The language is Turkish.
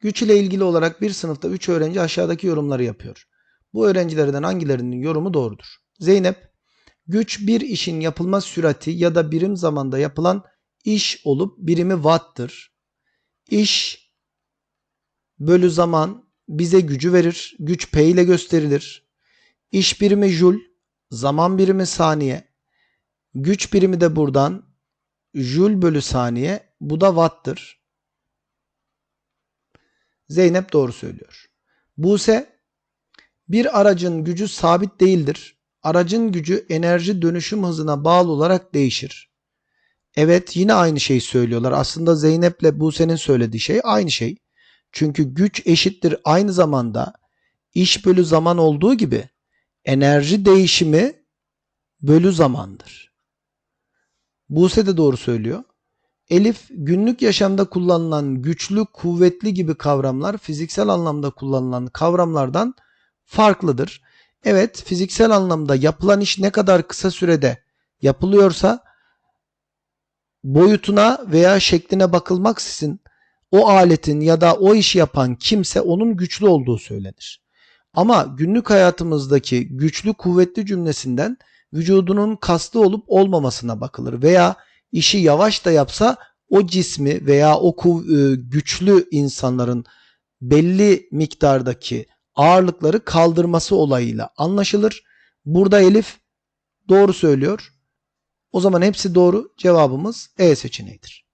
Güç ile ilgili olarak bir sınıfta 3 öğrenci aşağıdaki yorumları yapıyor. Bu öğrencilerden hangilerinin yorumu doğrudur? Zeynep, güç bir işin yapılma sürati ya da birim zamanda yapılan iş olup birimi watt'tır. İş bölü zaman bize gücü verir. Güç P ile gösterilir. İş birimi joule, zaman birimi saniye. Güç birimi de buradan joule bölü saniye. Bu da watt'tır. Zeynep doğru söylüyor. Buse bir aracın gücü sabit değildir. Aracın gücü enerji dönüşüm hızına bağlı olarak değişir. Evet yine aynı şeyi söylüyorlar. Aslında Zeynep'le Buse'nin söylediği şey aynı şey. Çünkü güç eşittir aynı zamanda iş bölü zaman olduğu gibi enerji değişimi bölü zamandır. Buse de doğru söylüyor. Elif günlük yaşamda kullanılan güçlü, kuvvetli gibi kavramlar fiziksel anlamda kullanılan kavramlardan farklıdır. Evet, fiziksel anlamda yapılan iş ne kadar kısa sürede yapılıyorsa boyutuna veya şekline bakılmaksızın o aletin ya da o işi yapan kimse onun güçlü olduğu söylenir. Ama günlük hayatımızdaki güçlü kuvvetli cümlesinden vücudunun kaslı olup olmamasına bakılır veya işi yavaş da yapsa o cismi veya o e, güçlü insanların belli miktardaki ağırlıkları kaldırması olayıyla anlaşılır. Burada Elif doğru söylüyor. O zaman hepsi doğru. Cevabımız E seçeneğidir.